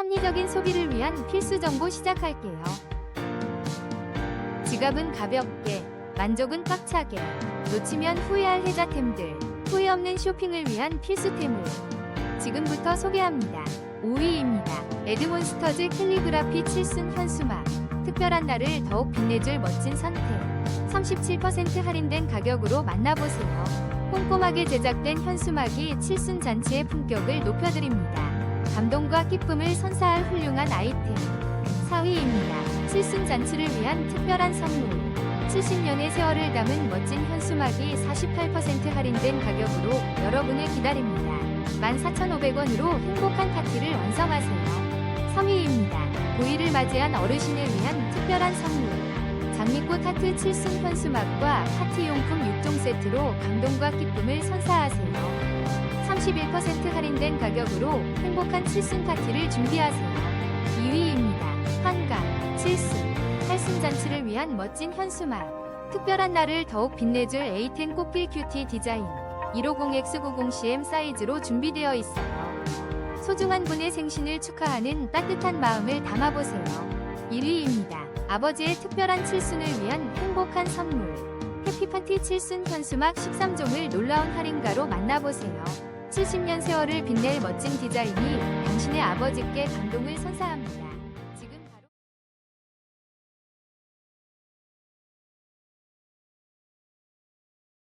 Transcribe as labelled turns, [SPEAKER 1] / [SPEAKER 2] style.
[SPEAKER 1] 합리적인 소비를 위한 필수 정보 시작할게요. 지갑은 가볍게, 만족은 꽉차게, 놓치면 후회할 혜자템들, 후회 없는 쇼핑을 위한 필수템을 지금부터 소개합니다. 5위입니다. 에드몬스터즈 캘리그라피 7순 현수막. 특별한 날을 더욱 빛내줄 멋진 선택. 37% 할인된 가격으로 만나보세요. 꼼꼼하게 제작된 현수막이 칠순 잔치의 품격을 높여드립니다. 감동과 기쁨을 선사할 훌륭한 아이템. 4위입니다. 칠순 잔치를 위한 특별한 선물. 70년의 세월을 담은 멋진 현수막이 48% 할인된 가격으로 여러분을 기다립니다. 14,500원으로 행복한 파티를 완성하세요. 3위입니다. 고일을 맞이한 어르신을 위한 특별한 선물. 장미꽃 하트 7순 현수막과 파티용품 6종 세트로 감동과 기쁨을 선사하세요. 31% 할인된 가격으로 행복한 칠순 파티를 준비하세요. 2위입니다. 한강, 칠순, 팔순 잔치를 위한 멋진 현수막. 특별한 날을 더욱 빛내줄 A10 꽃필 큐티 디자인. 150X90CM 사이즈로 준비되어 있어요. 소중한 분의 생신을 축하하는 따뜻한 마음을 담아보세요. 1위입니다. 아버지의 특별한 칠순을 위한 행복한 선물. 해피파티 칠순 현수막 13종을 놀라운 할인가로 만나보세요. 70년 세월을 빛낼 멋진 디자인이 당신의 아버지께 감동을 선사합니다.